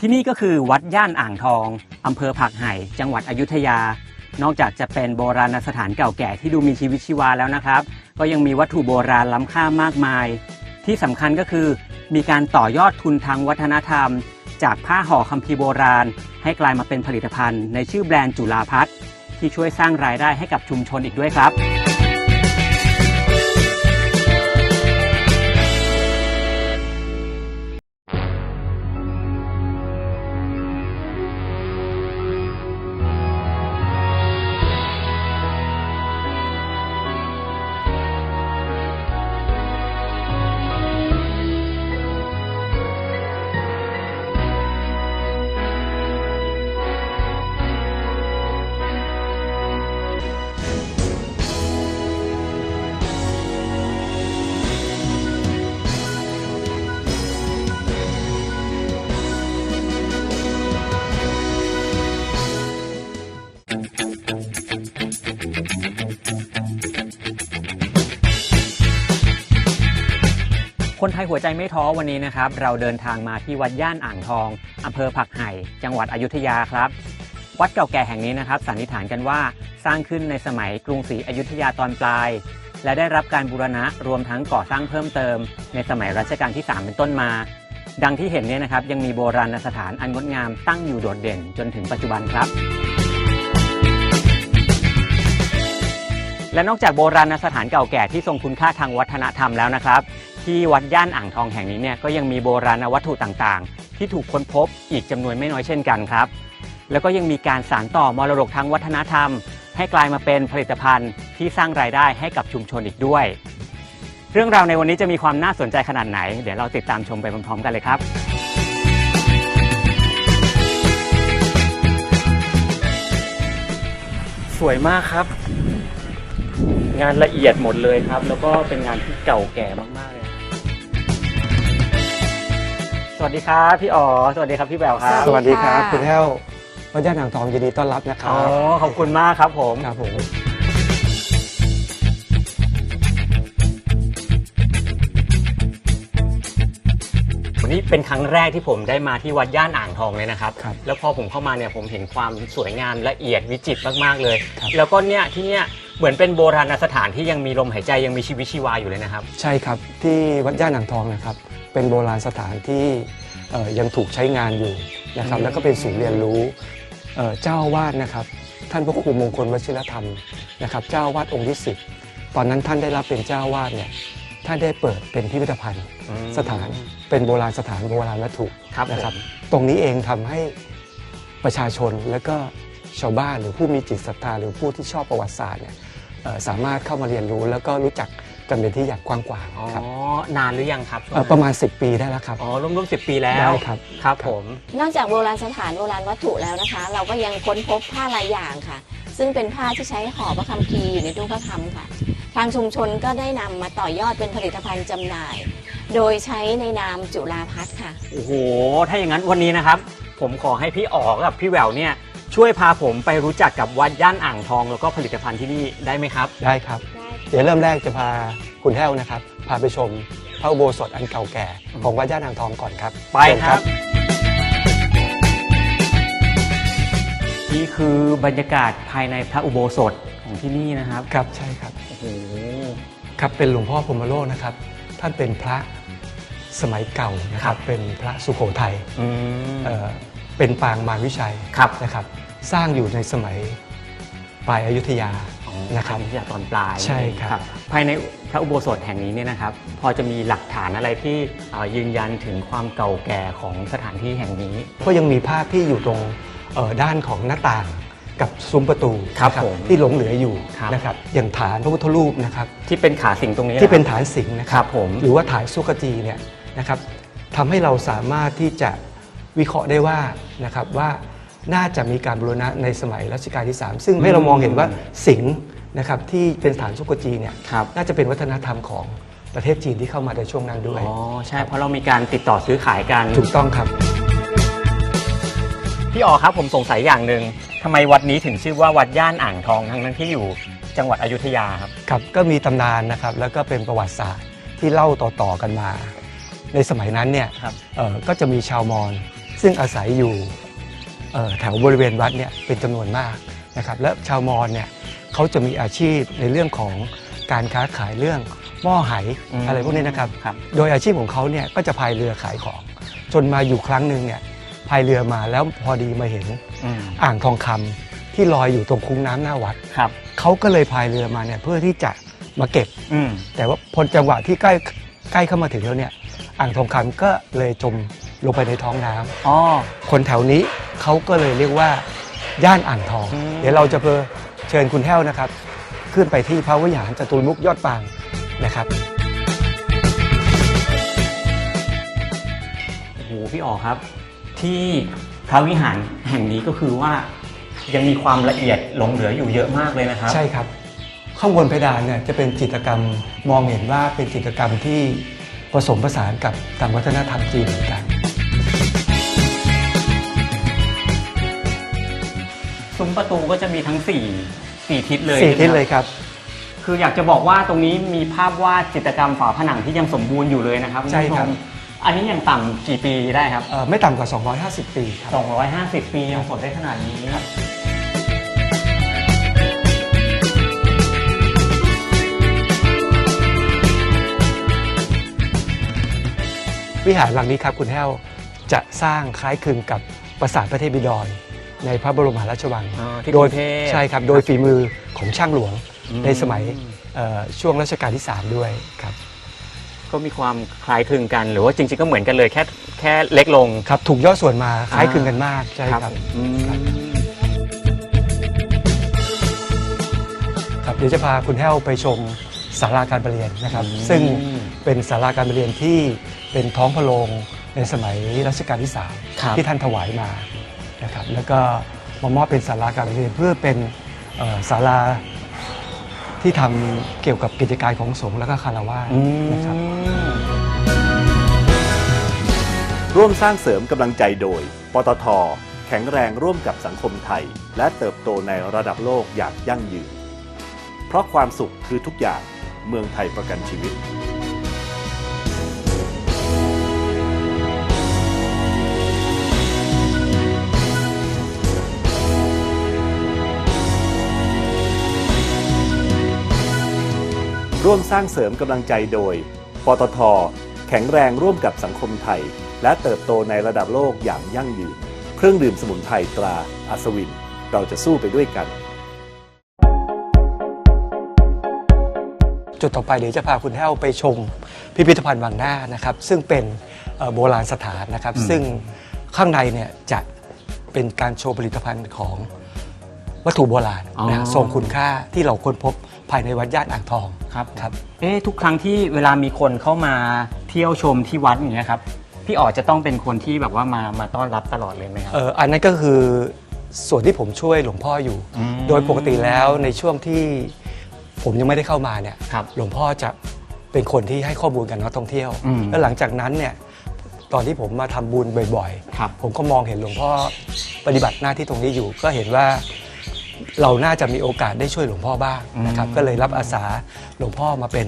ที่นี่ก็คือวัดย่านอ่างทอง อำเภอผักไห่ จังหวัดอยุธยา นอกจากจะเป็นโบราณสถานเก่าแก่ที่ดูมีชีวิตชีวาแล้วนะครับ ก็ยังมีวัตถุโบราณล้ำค่ามากมาย ที่สำคัญก็คือ มีการต่อยอดทุนทางวัฒนธรรม จากผ้าห่อคัมภีร์โบราณ ให้กลายมาเป็นผลิตภัณฑ์ ในชื่อแบรนด์จุฬาพัฒน์ที่ช่วยสร้างรายได้ให้กับชุมชนอีกด้วยครับ ยหัวใจไม่ท้อวันนี้นะครับ เราเดินทางมาที่วัดย่านอ่างทองอำเภอผักไห่ จังหวัดอยุธยาครับ วัดเก่าแก่แห่งนี้นะครับสันนิษฐานกันว่าสร้างขึ้นในสมัยกรุงศรีอยุธยาตอนปลาย และได้รับการบูรณะรวมทั้งก่อสร้างเพิ่มเติม ในสมัยรัชกาลที่ 3 เป็นต้นมา ดังที่เห็นเนี่ยนะครับ ยังมีโบราณสถานอันงดงามตั้งอยู่โดดเด่นจนถึงปัจจุบันครับและนอกจากโบราณสถานเก่าแก่ที่ทรงคุณค่าทางวัฒนธรรมแล้วนะครับ ที่วัดย่านอ่างทองแห่งนี้เนี่ยก็ยังมีโบราณวัตถุต่างๆ ที่ถูกค้นพบอีกจำนวนไม่น้อยเช่นกันครับ แล้วก็ยังมีการสานต่อมรดกทางวัฒนธรรม ให้กลายมาเป็นผลิตภัณฑ์ที่สร้างรายได้ให้กับชุมชนอีกด้วย เรื่องราวในวันนี้จะมีความน่าสนใจขนาดไหน เดี๋ยวเราติดตามชมไปพร้อมๆกันเลยครับสวยมากครับ งานละเอียดหมดเลยครับ แล้วก็เป็นงานที่เก่าแก่มาก วัสดีครับพี่อ๋อสวัสดีครับพี่แววครับสวัสดีครับค่ะคุณแห้ววัดย่านอ่างทองยินดีต้อนรับนะครัอ๋บอขอบคุณมากครับผม ครับผม วันนี้เป็นครั้งแรกที่ผมได้มาที่วัดย่านอ่างทองเลยนะครับ ครับแล้วพอผมเข้ามาเนี่ยผมเห็นความสวยงามละเอียดวิจิตรมากๆเลย ครับ แล้วก็เนี่ยที่เนี่ยเหมือนเป็นโบราณสถานที่ยังมีลมหายใจยังมีชีวิตชีวาอยู่เลยนะครับ ใช่ครับที่วัดย่านอ่างทองนะครับ เป็นโบราณสถานที่เอ่อยังถูกใช้งานอยู่นะครับอืมแล้วก็เป็นศูนย์เรียนรู้เอ่อเจ้าอาวาดนะครับ ท่านพระครูมงคลวชิรธรรมนะครับเจ้าอาวาดองค์ที่สิบตอนนั้นท่านได้รับเป็นเจ้าอาวาดเนี่ยท่านได้เปิดเป็นพิพิธภัณฑ์อืมสถานเป็นโบราณสถานโบราณวัตถุครับนะครับผมตรงนี้เองทำให้ประชาชนและก็ชาวบ้านหรือผู้มีจิตศรัทธาหรือผู้ที่ชอบประวัติศาสตร์เนี่ยเอ่อสามารถเข้ามาเรียนรู้แล้วก็รู้จัก กันเป็นที่อย่างกว้างขวางอ๋อ ครับนานหรือยังครับช่วงเอ่อนั้นประมาณ 10 ปีได้แล้วครับ อ๋อร่วมๆสิปีแล้วได้ครับ ครับผม นอกจากโบราณสถานโบราณวัตถุแล้วนะคะ เราก็ยังค้นพบผ้าลายอย่างค่ะ ซึ่งเป็นผ้าที่ใช้ห่อพระคัมภีร์อยู่ในตู้พระคำค่ะ ทางชุมชนก็ได้นำมาต่อยอดเป็นผลิตภัณฑ์จำหน่าย โดยใช้ในนามจุฬาพัฒน์ค่ะ โอ้โห ถ้าอย่างนั้นวันนี้นะครับ ผมขอให้พี่อ๋อกับพี่แหววเนี่ยช่วยพาผมไปรู้จักกับวัดย่านอ่างทองแล้วก็ผลิตภัณฑ์ที่นี่ได้ไหมครับ ได้ครับ เดี๋ยวเริ่มแรกจะพาคุณแห้วนะครับ พาไปชมพระอุโบสถอันเก่าแก่ ของวัดย่านอ่างทองก่อนครับไปเชิญ ครับ นี่คือบรรยากาศภายในพระอุโบสถของที่นี่นะครับครับใช่ครับ โอ้โหครับเป็นหลวงพ่อพรหมโลกนะครับ ท่านเป็นพระสมัยเก่านะครับ เป็นพระสุโขทัยอืม เอ่อเป็นปางมารวิชัยครับ นะครับ สร้างอยู่ในสมัยปลายอายุทยา นะครับทำจากตอนปลายใช่ครับภายในพระอุโบสถแห่งนี้เนี่ยนะครับ พอจะมีหลักฐานอะไรที่เอ่อยืนยันถึงความเก่าแก่ของสถานที่แห่งนี้ ก็ยังมีภาพที่อยู่ตรงเอ่อด้านของหน้าต่างกับซุ้มประตูครับนะผมที่หลงเหลืออยู่ครับนะครับอย่างฐานพระพุทธรูปนะครับที่เป็นขาสิงตรงนี้ที่เป็นหรอฐานสิงห์นะคครัรับบผมหรือว่าฐานสุกจีเนี่ยนะครับทำให้เราสามารถที่จะวิเคราะห์ได้ว่านะครับว่า น่าจะมีการบูรณะในสมัยรัชกาลที่ 3 ซึ่งให้เรามองเห็นว่าสิงห์นะครับที่เป็นฐานสุกจีเนี่ยครับน่าจะเป็นวัฒนธรรมของประเทศจีนที่เข้ามาในช่วงนั้นด้วย อ๋อ ใช่ เพราะเรามีการติดต่อซื้อขายกัน ถูกต้องครับ พี่อ๋อครับผมสงสัยอย่างหนึ่งทำไมวัดนี้ถึงชื่อว่าวัดย่านอ่างทองทั้งนั้นที่อยู่จังหวัดอยุธยาครับ ครับ ก็มีตำนานนะครับ แล้วก็เป็นประวัติศาสตร์ที่เล่าต่อๆกันมา ในสมัยนั้นเนี่ยครับเอ่อก็จะมีชาวมอญซึ่งอาศัยอยู่เอ่อ แถวบริเวณวัดเนี่ยเป็นจำนวนมากนะครับและชาวมอญเนี่ยเขาจะมีอาชีพในเรื่องของการค้าขายเรื่องหม้อไหอะไรพวกนี้นะครับครับ โดยอาชีพของเขาเนี่ยก็จะพายเรือขายของ จนมาอยู่ครั้งหนึ่งเนี่ยพายเรือมาแล้วพอดีมาเห็นอืมอ่างทองคำที่ลอยอยู่ตรงคุ้งน้ำหน้าวัดครับเขาก็เลยพายเรือมาเนี่ยเพื่อที่จะมาเก็บอืมแต่ว่าพอจังหวะที่ใกล้ใกล้เข้ามาถึงแล้วเนี่ยอ่างทองคำก็เลยจมลงไปในท้องน้ำอ๋อคนแถวนี้ เขาก็เลยเรียกว่าย่านอ่างทองอืมเดี๋ยวเราจะเพอเชิญคุณแห้วนะครับ ขึ้นไปที่พระวิหารจตุรมุกยอดปางนะครับโอ้โหพี่อ๋อครับ ที่พระวิหารแห่งนี้ก็คือว่ายังมีความละเอียดหลงเหลืออยู่เยอะมากเลยนะครับ ใช่ครับ ข้างบนเพดานเนี่ยจะเป็นจิตรกรรมมองเห็นว่าเป็นจิตรกรรมที่ผสมผสานกับทางวัฒนธรรมจีนเหมือนกัน ซุ้มประตูก็จะมีทั้งสี่สี่ทิศเลยสี่ทิศใช่ไหมเลยครับ คืออยากจะบอกว่าตรงนี้มีภาพวาดจิตรกรรมฝาผนังที่ยังสมบูรณ์อยู่เลยนะครับใช่ครับ ณผู้ชมอันนี้ยังต่ำกี่ปีได้ครับ เอ่อไม่ต่ำกว่า 250 ปีครับ 250 ปียังสดได้ขนาดนี้ วิหารหลังนี้ครับคุณแห้วจะสร้างคล้ายคลึงกับปราสาทพระเทพบิดร ในพระบรมมหาราชวังอ๋อที่โดกยรุงเทพ ใช่ครับ โดยฝีมือของช่างหลวงอืมในสมัยเอ่อช่วงรัชกาลที่ 3 ด้วยครับ ก็มีความคล้ายคลึงกัน หรือว่าจริงๆก็เหมือนกันเลยแค่แค่เล็กลง ครับ ถูกย่อส่วนมาคล้ายคลึงกันมากใช่ครับ อืม ครับเดี๋ยวจะพาคุณแห้วไปชมศาลาการประเรียนนะครับ อืม ซึ่งเป็นศาลาการประเรียนที่เป็นท้องพระโรงในสมัยรัชกาลที่ครับ3ที่ท่านถวายมา นะครับแล้วก็มามอบเป็นศาลาการเรียนเพื่อเป็นศาลาที่ทำเกี่ยวกับกิจการของสงฆ์และก็คารวะนะครับร่วมสร้างเสริมกำลังใจโดย ปตท แข็งแรงร่วมกับสังคมไทย และเติบโตในระดับโลกอย่างยั่งยืน เพราะความสุขคือทุกอย่างเมืองไทยประกันชีวิต ร่วมสร้างเสริมกำลังใจโดย ปตท แข็งแรงร่วมกับสังคมไทย และเติบโตในระดับโลกอย่างยั่งยืน เครื่องดื่มสมุนไพรตราอัศวิน เราจะสู้ไปด้วยกัน จุดต่อไปเดี๋ยวจะพาคุณแห้วไปชมพิพิธภัณฑ์วังหน้านะครับ ซึ่งเป็นเอ่อโบราณสถานนะครับ ซึ่งข้างในเนี่ยจะเป็นการโชว์ผลิตภัณฑ์ของวัตถุโบราณอ๋อนะทรงคุณค่าที่เราค้นพบ ภายในวัดย่านอ่างทองครับครับ เอ๊ะทุกครั้งที่เวลามีคนเข้ามาเที่ยวชมที่วัดอย่างเงี้ยครับพี่อ๋อจะต้องเป็นคนที่แบบว่ามามาต้อนรับตลอดเลยไหมครับ เอ่ออันนั้นก็คือส่วนที่ผมช่วยหลวงพ่ออยู่อืมโดยปกติแล้วในช่วงที่ผมยังไม่ได้เข้ามาเนี่ยครับหลวงพ่อจะเป็นคนที่ให้ข้อมูลกับนักท่องเที่ยวอืมแล้วหลังจากนั้นเนี่ยตอนที่ผมมาทำบุญบ่อยครับๆผมก็มองเห็นหลวงพ่อปฏิบัติหน้าที่ตรงนี้อยู่ ก็เห็นว่า เราน่าจะมีโอกาสได้ช่วยหลวงพ่อบ้างนะครับอืมก็เลยรับอาสาหลวงพ่อมาเป็น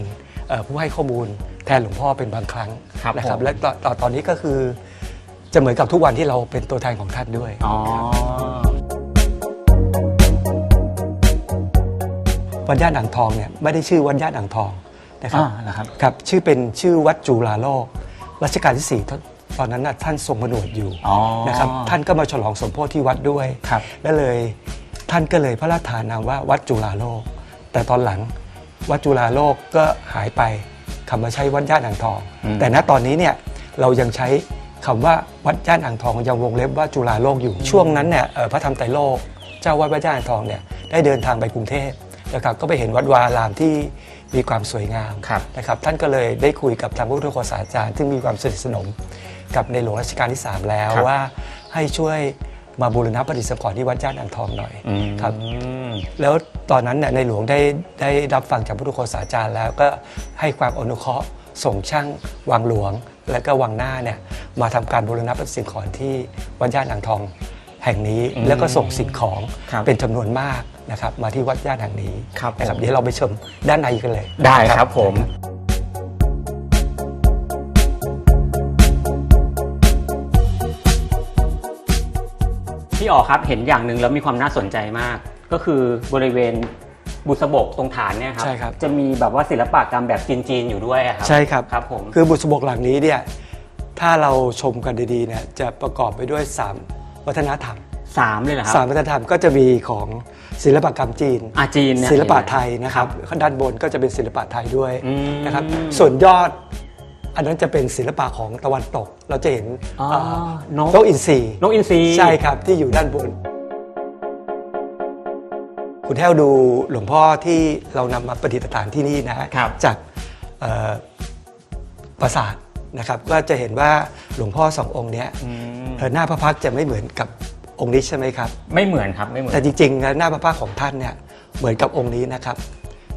เอ่อผู้ให้ข้อมูลแทนหลวงพ่อเป็นบางครั้งครับนะครับผมและตอนตอนตอนนี้ก็คือจะเหมือนกับทุกวันที่เราเป็นตัวแทนของท่านด้วยอ๋อวัดย่านอ่างทองเนี่ยไม่ได้ชื่อวัดย่านอ่างทองนะครับอ่านะครับครับชื่อเป็นชื่อวัดจุฬาโลกรัชกาลที่สี่ตอนตอนนั้นน่ะท่านทรงผนวดอยู่อ๋อนะครับท่านก็มาฉลองสมโพธิที่วัดด้วยครับและเลย ท่านก็เลยพระราชทานนามว่าวัดจุฬาโลก แต่ตอนหลังวัดจุฬาโลกก็หายไปคำมาใช้วัดย่านอ่างทองอืมแต่ณตอนนี้เนี่ยเรายังใช้คำว่าวัดย่านอ่างทองยังวงเล็บว่าจุฬาโลกอยู่ช่วงนั้นเนี่ยเอ่อพระธรรมไตรโลก เจ้าวัดวัดย่านอ่างทองเนี่ยได้เดินทางไปกรุงเทพนะครับก็ไปเห็นวัดวาอารามที่มีความสวยงามครับนะครับท่านก็เลยได้คุยกับทางพระพุทธโฆษาจารย์ ซึ่งมีความสนิทสนมกับในหลวงรัชกาลที่ 3 แล้วครับว่าให้ช่วย มาบูรณะประดิษฐ์สังขรณ์ที่วัดย่านอ่างทองหน่อยอืมครับแล้วตอนนั้นเนี่ยในหลวงได้ได้รับฟังจากพระพุทธโฆษาจารย์แล้วก็ให้ความอนุเคราะห์ส่งช่างวังหลวง และก็วังหน้าเนี่ยมาทำการบูรณะประดิษฐ์สังขรณ์ที่วัดย่านอ่างทองแห่งนี้อืมแล้วก็ส่งสิ่งของครับเป็นจำนวนมากนะครับมาที่วัดย่านแห่งนี้ครับนะครับผมเดี๋ยวเราไปชมด้านในกันเลย ได้ครับผม พี่อ๋อครับเห็นอย่างหนึ่งแล้วมีความน่าสนใจมาก ก็คือบริเวณบุษบกตรงฐานเนี่ยครับใช่ครับ จะมีแบบว่าศิลปะกรรมแบบจีนๆอยู่ด้วยอะครับใช่ครับ ครับผม คือบุษบกหลังนี้เนี่ยถ้าเราชมกันดีๆเนี่ยจะประกอบไปด้วย 3 วัฒนธรรมสามเลยเหรอครัสามวัฒนธรรมก็จะมีของศิลปกรรมจีน อาจีนเนี่ยศิลปะไทยนะครับด้านบนก็จะเป็นศิลปะไทยด้วยอืม นะครับส่วนยอด อันนั้นจะเป็นศิลปะของตะวันตก เราจะเห็นอ๋อเอ่อนก นกอินทรีนกอินทรีใช่ครับที่อยู่ด้านบน คุณแท้วดูหลวงพ่อที่เรานำมาประดิษฐานที่นี่นะฮะครับจากเอ่อปราสาทนะครับ ก็จะเห็นว่าหลวงพ่อสององค์เนี้ยอืมเอ่อหน้าพระพักตร์จะไม่เหมือนกับองค์นี้ใช่ไหมครับ ไม่เหมือนครับไม่เหมือนแต่จริงๆแล้วหน้าพระพักตร์ของท่านเนี่ยเหมือนกับองค์นี้นะครับ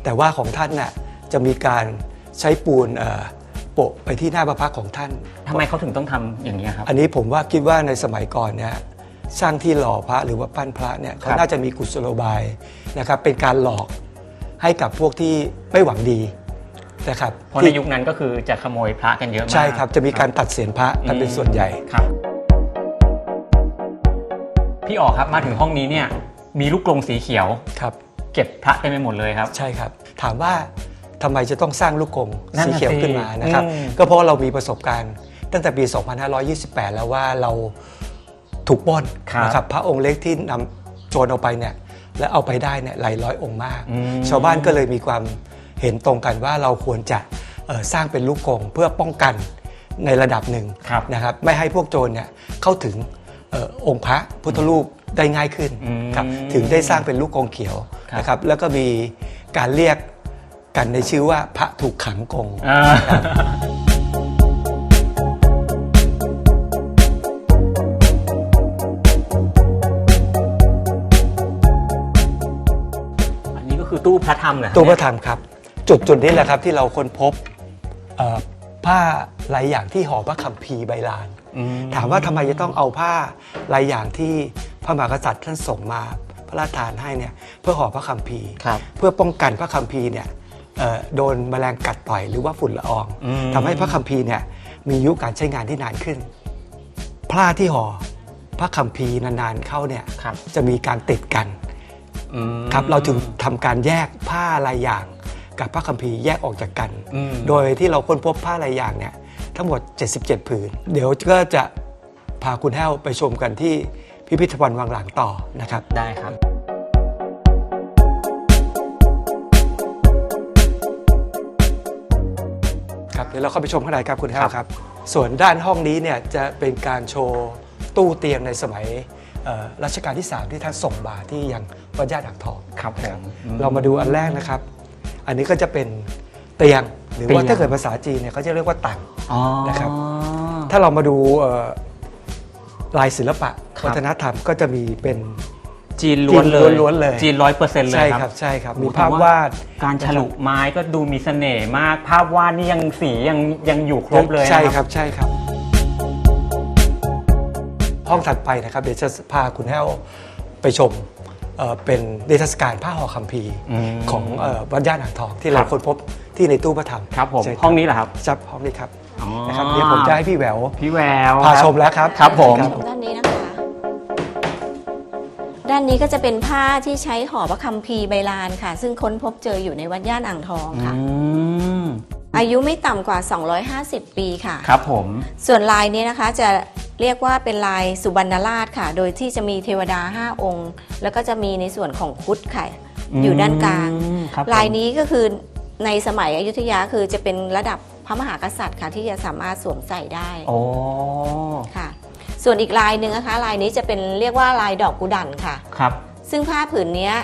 แต่ว่าของท่านน่ะจะมีการใช้ปูนเอ่อ โปะไปที่หน้าพระพักตร์ของท่าน ทำไมเขาถึงต้องทำอย่างนี้ยครับ อันนี้ผมว่าคิดว่าในสมัยก่อนเนี่ยสร้างที่หล่อพระหรือว่าปั้นพระเนี่ยเขาครับน่าจะมีกุศโลบายนะครับเป็นการหลอกให้กับพวกที่ไม่หวังดีนะครับเพราะในยุคนั้นก็คือจะขโมยพระกันเยอะมากใช่ครับจะมีการตัดเศียรพระกันเป็นส่วนใหญ่ ครับ พี่อ๋อครับมาถึงห้องนี้เนี่ยมีลูกกรงสีเขียว ครับ เก็บพระเต็มไปหมดเลยครับ ใช่ครับ ถามว่า ทำไมจะต้องสร้างลูกกรงนั่นสีน่ะเขียวสิขึ้นมานะครับ อืม ก็เพราะเรามีประสบการณ์ตั้งแต่ปี 2528 แล้วว่าเราถูกปล้นนะครับพระองค์เล็กที่นำโจรเอาไปเนี่ยและเอาไปได้เนี่ยหลายร้อยองค์มาก อืม ชาวบ้านก็เลยมีความเห็นตรงกันว่าเราควรจะเอ่อสร้างเป็นลูกกรงเพื่อป้องกันในระดับหนึ่งครับนะครับไม่ให้พวกโจรเนี่ยเข้าถึงเออองค์พระพุทธรูปได้ง่ายขึ้นอืมครับถึงได้สร้างเป็นลูกกรงเขียวครับ นะครับแล้วก็มีการเรียก กันในชื่อว่าพระถูกขังกรงอ่าอันนี้ก็คือตู้พระธรรมเหรอคบตู้พระธรรมครับ จุดจุดนี้แหละครับที่เราค้นพบเอ่อผ้าลายอย่างที่ห่อพระคัมภีร์ใบลาน อืมถามว่าทำไมจะต้องเอาผ้าลายอย่างที่พระมหากษัตริย์ท่านส่งมาพระราชทานให้เนี่ยเพื่อห่อพระคัมภีร์ ครับ เพื่อป้องกันพระคัมภีร์เนี่ยเอ่อ โดนแมลงกัดต่อยหรือว่าฝุ่นละอองอืมทำให้พระคัมภีร์เนี่ยมีอายุการใช้งานที่นานขึ้นผ้าที่ห่อพระคัมภีร์นานๆเข้าเนี่ยครับจะมีการติดกันอืมครับเราถึงทำการแยกผ้าลายอย่างกับพระคัมภีร์แยกออกจากกันอืมโดยที่เราค้นพบผ้าลายอย่างเนี่ยทั้งหมด 77 ผืน เดี๋ยวก็จะพาคุณแห้วไปชมกันที่พิพิธภัณฑ์วังหลังต่อนะครับ ได้ครับ ดี๋ยวเราเข้าไปชมข้างในครับคุณแห้วครับ ส่วนด้านห้องนี้เนี่ยจะเป็นการโชว์ตู้เตียงในสมัยเอ่อรัชกาลที่ 3 ที่ท่านส่งมาที่ยังวัดย่านอ่างทองครับผมเรามาดูอันแรกนะครับ อันนี้ก็จะเป็นเตียงหรือว่าเตียงถ้าเกิดภาษาจีนเนี่ยเขาจะเรียกว่าตังอ๋อนะครับ ถ้าเรามาดูเอ่อลายศิลปะครับวัฒนธรรมก็จะมีเป็น จีนล้วนเลยจีนล้วนๆเลย จีนร้อยเปอร์เซ็นต์เลยใช่คครัรับบใช่ครับโอ้มีโหภาพแต่ว่าวาด การฉลุไม้ก็ดูมีเสน่ห์มาก ภาพวาดนี่ยังสียังยังอยู่ครบเลยนะใช่ครับใช่ครับ ห้องถัดไปนะครับ เดี๋ยวจะพาคุณแห้วไปชมเอ่อเป็นนิทรรศการผ้าห่อคัมภีร์อืมของเอ่อวัดย่านอ่างทองที่เราครับ ค้นพบที่ในตู้พระธรรมครับผมใช่ห้องนี้เหรอครับจับห้องนี้ครับอ๋อนะครับเดี๋ยวผมจะให้พี่แหววพี่แววพาครับชมแล้วครับครับผม ด้านนี้นะคะ ด้านนี้ก็จะเป็นผ้าที่ใช้ห่อพระคัมภีร์ใบลานค่ะ ซึ่งค้นพบเจออยู่ในวัดย่านอ่างทองค่ะ อืมอายุไม่ต่ำกว่า 250 ปีค่ะ ครับผม ส่วนลายนี้นะคะจะเรียกว่าเป็นลายสุบรรณราชค่ะ โดยที่จะมีเทวดา 5 องค์ แล้วก็จะมีในส่วนของครุดค่ะอยู่ด้านกลาง อืมครับผม ลายนี้ก็คือในสมัยอยุธยาคือจะเป็นระดับพระมหากษัตริย์ค่ะ ที่จะสามารถสวมใส่ได้โอ้ ค่ะ ส่วนอีกลายหนึ่งนะคะ ลายนี้จะเป็นเรียกว่าลายดอกกุดันค่ะ ครับ ซึ่งผ้าผืนเนี้ย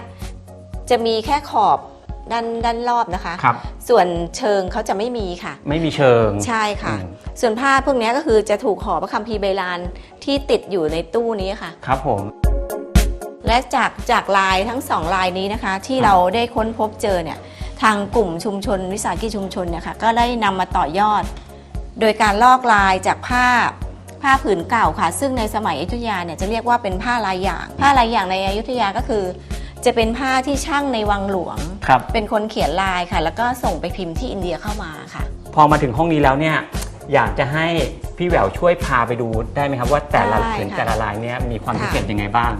จะมีแค่ขอบด้านด้านรอบนะคะ ครับ ส่วนเชิงเขาจะไม่มีค่ะ ไม่มีเชิง ใช่ค่ะอืมส่วนผ้าพวกเนี้ยก็คือจะถูกห่อพระคัมภีร์ใบลานที่ติดอยู่ในตู้นี้ค่ะ ครับผม และจากจากลายทั้งสองลายนี้นะคะ ที่เราได้ค้นพบเจอเนี่ยทางกลุ่มชุมชนวิสาหกิจชุมชนเนี่ยค่ะก็ได้นำมาต่อยอด โดยการลอกลายจากผ้า ผ้าผืนเก่าค่ะ ซึ่งในสมัยอยุธยาเนี่ยจะเรียกว่าเป็นผ้าลายอย่าง ผ้าลายอย่างในอยุธยาก็คือ จะเป็นผ้าที่ช่างในวังหลวง ครับ เป็นคนเขียนลายค่ะ แล้วก็ส่งไปพิมพ์ที่อินเดียเข้ามาค่ะ พอมาถึงห้องนี้แล้วเนี่ยอยากจะให้พี่แหววช่วยพาไปดูได้ไหมครับว่าแต่ละได้ผืนค่ะแต่ละลายเนี่ยมีความค่ะ พิเศษยังไงบ้าง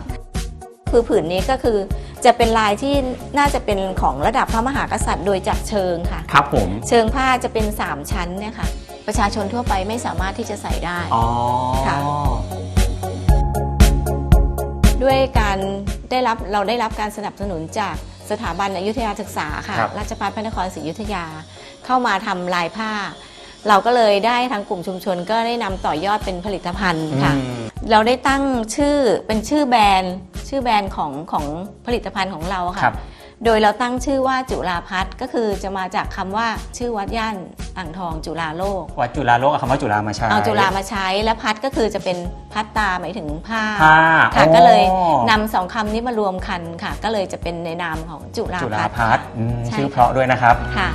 คือผืนนี้ก็คือจะเป็นลายที่น่าจะเป็นของระดับพระมหากษัตริย์โดยจากเชิงค่ะ ครับผม เชิงผ้าจะเป็น 3 ชั้นเนี่ยค่ะ ประชาชนทั่วไปไม่สามารถที่จะใส่ได้ อ๋อ ค่ะ ด้วยการได้รับเราได้รับการสนับสนุนจากสถาบันอยุธยาศึกษาค่ะครับ ราชภัฏพระนครศรีอยุธยาเข้ามาทำลายผ้า เราก็เลยได้ทางกลุ่มชุมชนก็ได้นำต่อยอดเป็นผลิตภัณฑ์ค่ะ อืมเราได้ตั้งชื่อเป็นชื่อแบรนด์ ชื่อแบรนด์ของของผลิตภัณฑ์ของเราอะครัค่ะบ โดยเราตั้งชื่อว่าจุฬาพัฒน์ก็คือจะมาจากคำว่าชื่อวัดย่านอ่างทองจุฬาโลก วัดจุฬาโลกเอาคำว่าจุฬามาใช้เอาจุฬามาใช้และพัดก็คือจะเป็นพัดตาหมายถึงผ้าผ้าค่ะโอ้ก็เลยนำสองคำนี้มารวมกันค่ะ ก็เลยจะเป็นในนามของจุฬาจุฬาพัฒน์พัฒน์อืมใช่ชื่อเพราะด้วยนะครับค่ะ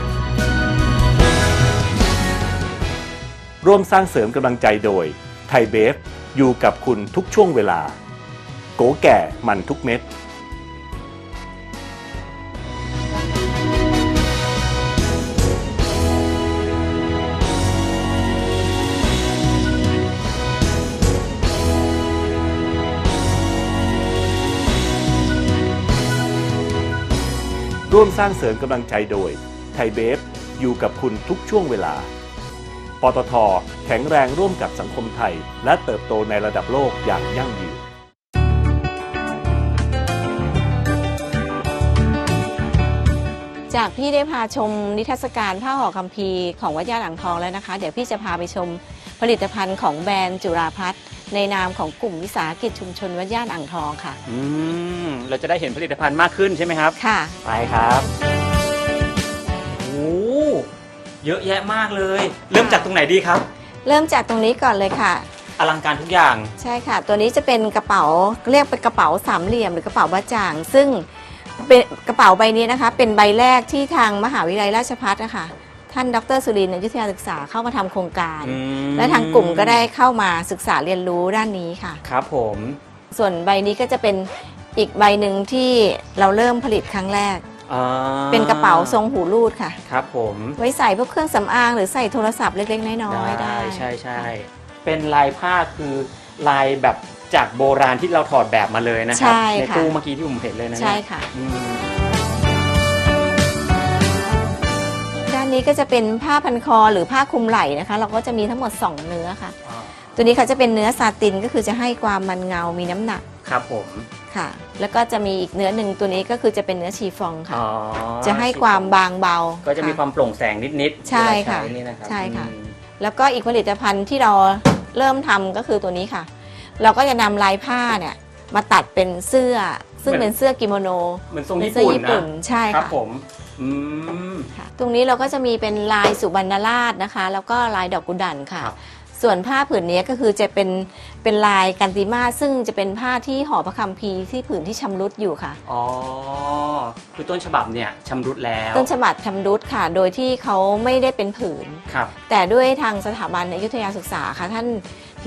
ร่วมสร้างเสริมกำลังใจโดยไทยเบฟอยู่กับคุณทุกช่วงเวลา โกแก่มันทุกเม็ด ร่วมสร้างเสริมกำลังใจโดย ไทยเบฟอยู่กับคุณทุกช่วงเวลา ปตทแข็งแรงร่วมกับสังคมไทย และเติบโตในระดับโลกอย่างยั่งยืนจากพี่ได้พาชมนิทรรศการผ้าห่อคัมภีร์ของวัดย่านอ่างทองแล้วนะคะ เดี๋ยวพี่จะพาไปชมผลิตภัณฑ์ของแบรนด์จุฬาพัฒน์ ในนามของกลุ่มวิสาหกิจชุมชนวัดย่านอ่างทองค่ะ อืมเราจะได้เห็นผลิตภัณฑ์มากขึ้นใช่ไหมครับ ค่ะ ไปครับโอ้เยอะแยะมากเลย เริ่มจากตรงไหนดีครับ เริ่มจากตรงนี้ก่อนเลยค่ะ อลังการทุกอย่าง ใช่ค่ะ ตัวนี้จะเป็นกระเป๋าเรียกเป็นกระเป๋าสามเหลี่ยมหรือกระเป๋าบะจ่าง ซึ่งเป็นกระเป๋าใบนี้นะคะ เป็นใบแรกที่ทางมหาวิทยาลัยราชภัฏนะคะ ท่านดรสุรินทร์อยุธยาศึกษาเข้ามาทำโครงการ อืมและทางกลุ่มก็ได้เข้ามาศึกษาเรียนรู้ด้านนี้ค่ะ ครับผม ส่วนใบนี้ก็จะเป็นอีกใบหนึ่งที่เราเริ่มผลิตครั้งแรก อ่าเป็นกระเป๋าทรงหูรูดค่ะ ครับผมไว้ใส่พวกเครื่องสำอางหรือใส่โทรศัพท์เล็กๆ น้อยๆได้ใช่ใช่เป็นลายผ้าคือลายแบบจากโบราณที่เราถอดแบบมาเลยนะครัใช่ในค่ะตู้เมื่อกี้ที่ผมเห็นเลยนะเนี่ย ใช่ค่ะ อืม นี้ก็จะเป็นผ้าพันคอหรือผ้าคลุมไหล่นะคะ เราก็จะมีทั้งหมด 2 เนื้อค่ะอ่าตัวนี้เขาจะเป็นเนื้อซาตินก็คือจะให้ความมันเงา มีน้ำหนักครับผมค่ะ แล้วก็จะมีอีกเนื้อหนึ่งตัวนี้ก็คือจะเป็นเนื้อชีฟองค่ะ อ๋อจะให้ความบางเบาก็จะมีความโปร่งแสงนิดๆใช่เวลาค่ะนี่นะครับใช่ค่ะ อืมแล้วก็อีกผลิตภัณฑ์ที่เราเริ่มทำก็คือตัวนี้ค่ะ เราก็จะนำลายผ้าเนี่ยมาตัดเป็นเสื้อ ซึ่งเป็นเสื้อกิโมโน เหมือนทรงเป็นญี่เสื้อปุ่นญี่ปุ่นนะใช่ครับค่ะ ผม อืมค่ะตรงนี้เราก็จะมีเป็นลายสุบรรณราชนะคะ แล้วก็ลายดอกกุดันค่ะ ครับ ส่วนผ้าผืนนี้ก็คือจะเป็นเป็นลายกันติมาซึ่งจะเป็นผ้าที่ห่อพระคัมภีร์ที่ผืนที่ชำรุดอยู่ค่ะ อ๋อ คือต้นฉบับเนี่ยชำรุดแล้วต้นฉบับชำรุดค่ะ โดยที่เขาไม่ได้เป็นผืน ครับ แต่ด้วยทางสถาบันอยุธยาศึกษาค่ะ ท่าน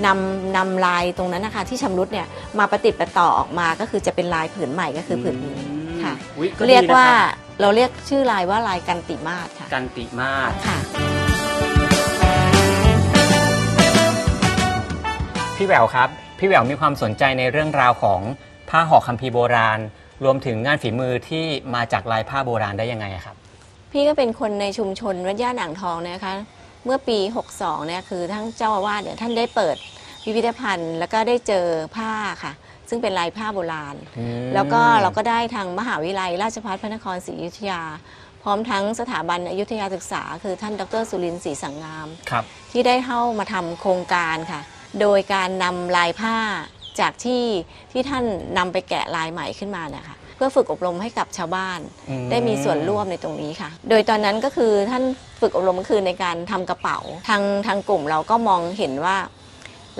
นำนำลายตรงนั้นนะคะ ที่ชำรุดเนี่ยมาประติดประต่อออกมาก็คือจะเป็นลายผืนใหม่ก็คือผืนนี้ค่ะ อุ๊ดีเรียกว่านะครับ เราเรียกชื่อลายว่าลายกันติมาศค่ะกันติมาศค่ะ พี่แหววครับ พี่แหววมีความสนใจในเรื่องราวของผ้าห่อคัมภีร์โบราณ รวมถึงงานฝีมือที่มาจากลายผ้าโบราณได้ยังไงอะครับ พี่ก็เป็นคนในชุมชนวัดย่านอ่างทองนะคะ เมื่อปี 62เนี่ยคือทั้งเจ้าอาวาสเนี่ยท่านได้เปิดพิพิธภัณฑ์ แล้วก็ได้เจอผ้าค่ะ ซึ่งเป็นลายผ้าโบราณแล้วก็เราก็ได้ทางมหาวิทยาลัย ราชภัฏพระนครศรีอยุธยา พร้อมทั้งสถาบันอยุธยาศึกษา คือท่านดรสุรินทร์ศรีสังงาม ครับ ที่ได้เข้ามาทำโครงการค่ะ โดยการนำลายผ้าจากที่ที่ท่านนำไปแกะลายใหม่ขึ้นมาเนี่ยค่ะเพื่อฝึกอบรมให้กับชาวบ้าน อืม ได้มีส่วนร่วมในตรงนี้ค่ะ โดยตอนนั้นก็คือท่านฝึกอบรมก็คือในการทำกระเป๋า ทางทางกลุ่มเราก็มองเห็นว่า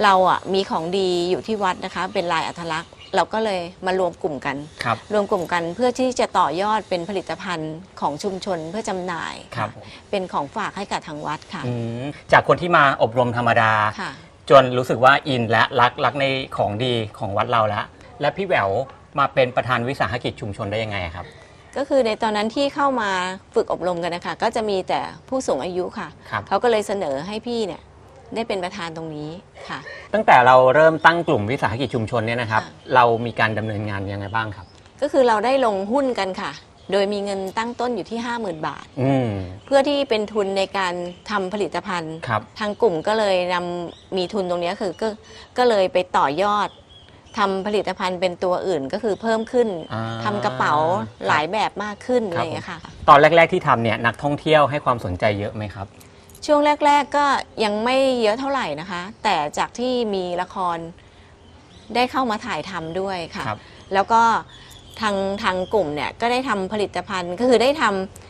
เราอะมีของดีอยู่ที่วัดนะคะ เป็นลายอัตลักษณ์ เราก็เลยมารวมกลุ่มกัน ครับ รวมกลุ่มกันเพื่อที่จะต่อยอดเป็นผลิตภัณฑ์ของชุมชนเพื่อจำหน่ายครับผม เป็นของฝากให้กับทางวัดค่ะ อืมจากคนที่มาอบรมธรรมดา ค่ะ จนรู้สึกว่าอินและรักรักในของดีของวัดเราแล้ว และพี่แหววมาเป็นประธานวิสาหกิจชุมชนได้ยังไงอะครับ ก็คือในตอนนั้นที่เข้ามาฝึกอบรมกันนะคะ ก็จะมีแต่ผู้สูงอายุค่ะ ครับ เขาก็เลยเสนอให้พี่เนี่ย ได้เป็นประธานตรงนี้ค่ะ ตั้งแต่เราเริ่มตั้งกลุ่มวิสาหกิจชุมชนเนี่ยนะครับค่ะเรามีการดำเนินงานยังไงบ้างครับ ก็คือเราได้ลงหุ้นกันค่ะ โดยมีเงินตั้งต้นอยู่ที่ 50,000 บาท อืม เพื่อที่เป็นทุนในการทำผลิตภัณฑ์ ครับ ทางกลุ่มก็เลยนำมีทุนตรงเนี้ยคือก็ก็เลยไปต่อยอดทำผลิตภัณฑ์เป็นตัวอื่นก็คือเพิ่มขึ้นอ่าทำกระเป๋าหลายแบบมากขึ้นคอะรับ ไรอย่างเงี้ยค่ะ ตอนแรก ๆที่ทำเนี่ยนักท่องเที่ยวให้ความสนใจเยอะไหมครับ ช่วงแรก ๆก็ยังไม่เยอะเท่าไหร่นะคะ แต่จากที่มีละครได้เข้ามาถ่ายทำด้วยค่ะ ครับ แล้วก็ทางทางกลุ่มเนี่ยก็ได้ทำผลิตภัณฑ์ก็คือได้ท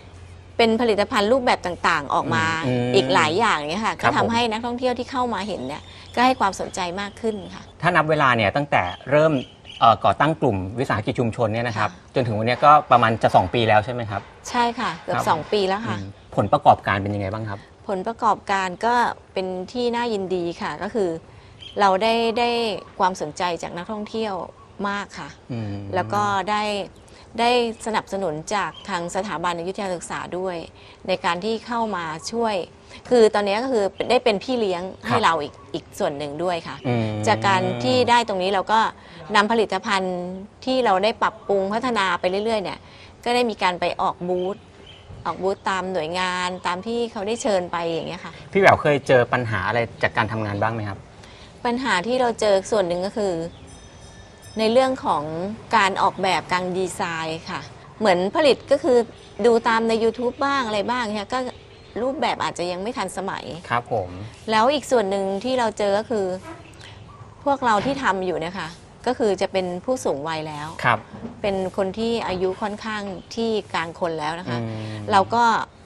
ำเป็นผลิตภัณฑ์รูปแบบต่างๆ ออกมาอืมอีกหลายอย่างเนี่ยค่ะ ครัก็บทำผมให้นักท่องเที่ยวที่เข้ามาเห็นเนี่ยก็ให้ความสนใจมากขึ้นค่ะ ถ้านับเวลาเนี่ยตั้งแต่เริ่มเอ่อก่อตั้งกลุ่มวิสาหกิจชุมชนเนี่ยนะครับค่ะจนถึงวันเนี้ยก็ประมาณจะ 2 ปีแล้วใช่ไหมครับ ใช่ค่ะ เกือครับบ สองปีแล้วค่ะ อืมผลประกอบการเป็นยังไงบ้างครับผ ลประกอบการก็เป็นที่น่ายินดีค่ะก็คือ เราได้ได้ความสนใจจากนักท่องเที่ยวมากค่ะ อืม แล้วก็ได้ได้สนับสนุนจากทางสถาบันอยุทยาศึกษาด้วย ในการที่เข้ามาช่วย คือตอนนี้ก็คือได้เป็นพี่เลี้ยงให้เราอีกอีกส่วนหนึ่งด้วยค่ะ อืม จากการที่ได้ตรงนี้เราก็นำผลิตภัณฑ์ที่เราได้ปรับปรุงพัฒนาไปเรื่อยๆเนี่ยก็ได้มีการไปออกบูธ ออกบูธตามหน่วยงานตามที่เขาได้เชิญไปอย่างเงี้ยค่ะ พี่แหววเคยเจอปัญหาอะไรจากการทำงานบ้างไหมครับ ปัญหาที่เราเจอส่วนหนึ่งก็คือ ในเรื่องของการออกแบบการดีไซน์ค่ะ เหมือนผลิตก็คือดูตามใน YouTube บ้างอะไรบ้างเนี่ยก็รูปแบบอาจจะยังไม่ทันสมัย ครับผม แล้วอีกส่วนหนึ่งที่เราเจอก็คือ พวกเราที่ทำอยู่เนี่ยค่ะ ก็คือจะเป็นผู้สูงวัยแล้ว ครับ เป็นคนที่อายุค่อนข้างที่กลางคนแล้วนะคะ อืม เราก็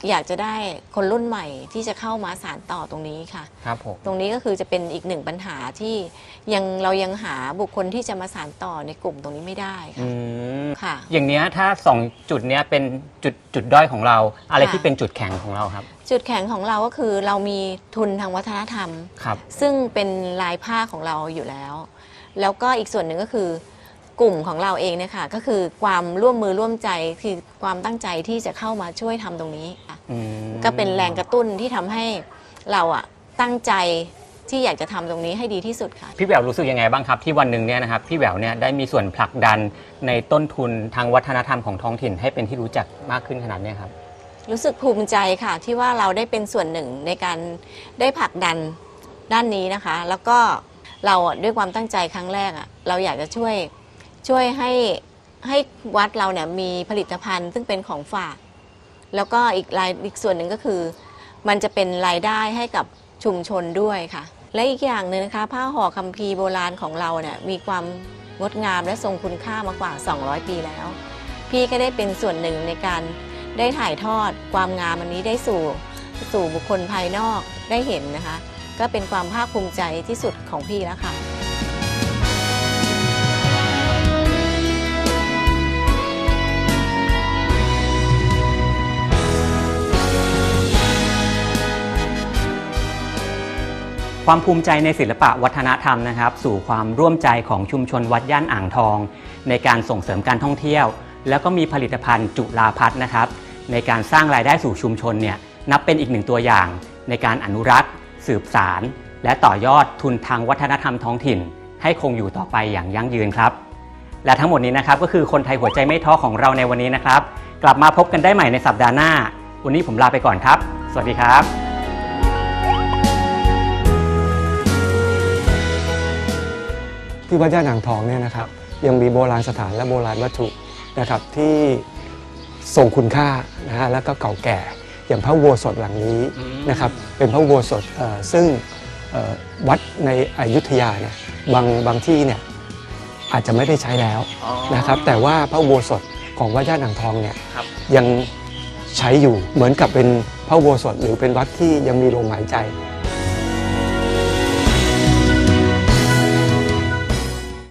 อยากจะได้คนรุ่นใหม่ที่จะเข้ามาสานต่อตรงนี้ค่ะ ครับผม ตรงนี้ก็คือจะเป็นอีกหนึ่งปัญหาที่ยังเรายังหาบุคคลที่จะมาสานต่อในกลุ่มตรงนี้ไม่ได้อืค่ะม ค่ะ อย่างเนี้ยถ้าสองจุดเนี้ยเป็นจุดจุดด้อยของเรา อะไรค่ะ ที่เป็นจุดแข็งของเราครับ จุดแข็งของเราก็คือเรามีทุนทางวัฒนธรรม ครับ ซึ่งเป็นลายผ้าของเราอยู่แล้ว แล้วก็อีกส่วนหนึ่งก็คือกลุ่มของเราเองเนี่ยค่ะก็คือความร่วมมือร่วมใจคือความตั้งใจที่จะเข้ามาช่วยทำตรงนี้ค่ะอืมก็เป็นแรงกระตุ้นที่ทำให้เราอะตั้งใจที่อยากจะทำตรงนี้ให้ดีที่สุดค่ะ พี่แหววรู้สึกยังไงบ้างครับที่วันหนึ่งเนี่ยนะครับพี่แหววเนี่ยได้มีส่วนผลักดันในต้นทุนทางวัฒนธรรมของท้องถิ่นให้เป็นที่รู้จักมากขึ้นขนาดเนี้ยครับ รู้สึกภูมิใจค่ะที่ว่าเราได้เป็นส่วนหนึ่งในการได้ผลักดันด้านนี้นะคะ แล้วก็ เราอะด้วยความตั้งใจครั้งแรกอะเราอยากจะช่วยช่วยให้ให้วัดเราเนี่ยมีผลิตภัณฑ์ซึ่งเป็นของฝาก แล้วก็อีกรายอีกส่วนหนึ่งก็คือ มันจะเป็นรายได้ให้กับชุมชนด้วยค่ะ และอีกอย่างหนึ่งนะคะ ผ้าห่อคัมภีร์โบราณของเราเนี่ยมีความงดงามและทรงคุณค่ามากว่า 200 ปีแล้ว พี่ก็ได้เป็นส่วนหนึ่งในการได้ถ่ายทอดความงามอันนี้ได้สู่สู่บุคคลภายนอกได้เห็นนะคะ ก็เป็นความภาคภูมิใจที่สุดของพี่แล้วค่ะความภูมิใจในศิลปะวัฒนธรรมนะครับ สู่ความร่วมใจของชุมชนวัดย่านอ่างทอง ในการส่งเสริมการท่องเที่ยว แล้วก็มีผลิตภัณฑ์จุลาพัฒน์นะครับ ในการสร้างรายได้สู่ชุมชนเนี่ยนับเป็นอีกหนึ่งตัวอย่าง ในการอนุรักษ์ สืบสาร และต่อยอดทุนทางวัฒนธรรมท้องถิ่น ให้คงอยู่ต่อไปอย่างยั่งยืนครับ และทั้งหมดนี้นะครับก็คือคนไทยหัวใจไม่ท้อของเราในวันนี้นะครับ กลับมาพบกันได้ใหม่ในสัปดาห์หน้า วันนี้ผมลาไปก่อนครับ สวัสดีครับที่วัดย่านอ่างทองเนี่ยนะครับยังมีโบราณสถานและโบราณวัตถุนะครับที่ทรงคุณค่านะฮะแล้วก็เก่าแก่ อย่างพระโบสถหลังนี้นะครับ เป็นพระอุโบสถเอ่อซึ่งเอ่อวัดในอยุธยาเนี่ยบางบางที่เนี่ยอาจจะไม่ได้ใช้แล้วนะครับ แต่ว่าพระอุโบสถของวัดย่านอ่างทองเนี่ยครับยังใช้อยู่เหมือนกับเป็นพระอุโบสถหรือเป็นวัดที่ยังมีลมหายใจ